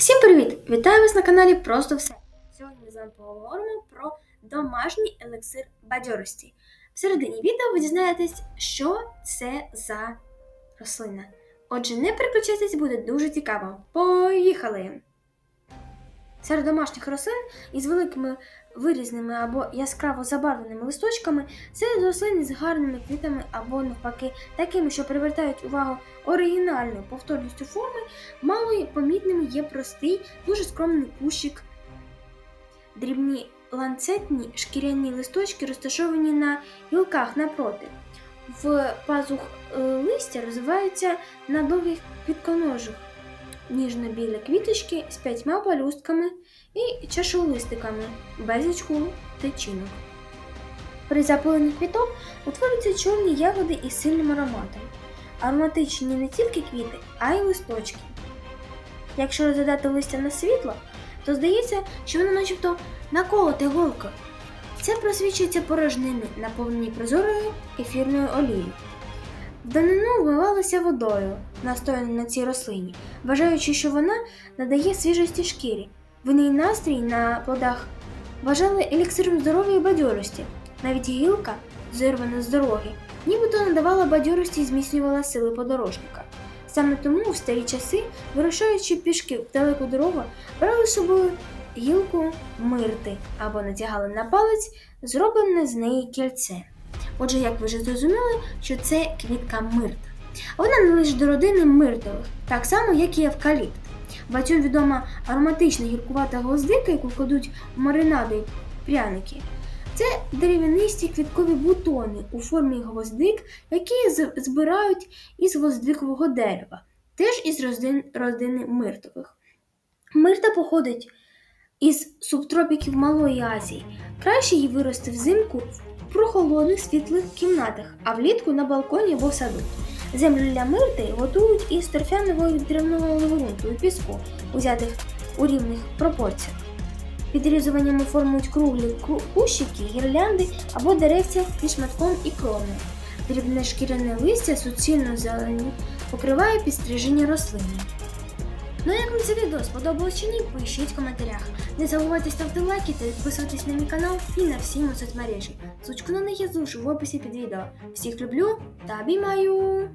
Всім привіт! Вітаю вас на каналі Просто все. Сьогодні ми з вами поговоримо про домашній елексир бадьорості. В середині відео ви дізнаєтесь, що це за рослина. Отже, не переключайтесь, буде дуже цікаво. Поїхали! Серед домашніх рослин із великими вирізними або яскраво забарвленими листочками це рослини з гарними квітами або навпаки такими, що привертають увагу оригінальною повторністю форми, Мало помітними є простий, дуже скромний кущик. Дрібні ланцетні шкіряні листочки розташовані на гілках напроти. В пазух е, листя розвиваються на довгих квітконожах, ніжно-білі квіточки з п'ятьма палюстками і чашолистиками, безліч тичинок. При запиленні квіток утворюються чорні ягоди із сильним ароматом. Ароматичні не тільки квіти, а й листочки. Якщо розглядати листя на світло, то здається, що воно начебто наколоте голка. Це просвічується порожнини, наповнені прозорою ефірною олією. Данину вмивалися водою, настояною на цій рослині, вважаючи, що вона надає свіжості шкірі. Винний настрій на плодах вважали еліксиром здоров'я і бадьорості. Навіть гілка, зірвана з дороги, нібито надавала бадьорості і зміцнювала сили подорожника. Саме тому в старі часи, вирушаючи пішки в далеку дорогу, брали з собою гілку мирти або натягали на палець зроблене з неї кільце. Отже, як ви вже зрозуміли, що це квітка мирт. Вона належить до родини миртових, так само, як і евкаліпт. Багатьом відома ароматична гіркувата гвоздика, яку кладуть в маринади пряники. Це дерев'янисті квіткові бутони у формі гвоздик, які збирають із гвоздикового дерева, теж із родин, родини миртових. Мирта походить із субтропіків Малої Азії. Краще її вирости взимку в прохолодних світлих кімнатах, а влітку на балконі або в саду. Землю для мирти готують із торфяного і древного ґрунту і піску, узятих у рівних пропорціях. Підрізуваннями формують круглі кущики, гірлянди або деревця зі шматком і кроною. Дрібне шкіряне листя суцільно зелені покриває підстрижені рослини. Ну як вам це відео сподобалось чи ні, пишіть в коментарях. Не забувайте ставити лайки та підписуватись на мій канал і на всі мої соцмережі. Сучку на них я залишу в описі під відео. Всіх люблю та обіймаю!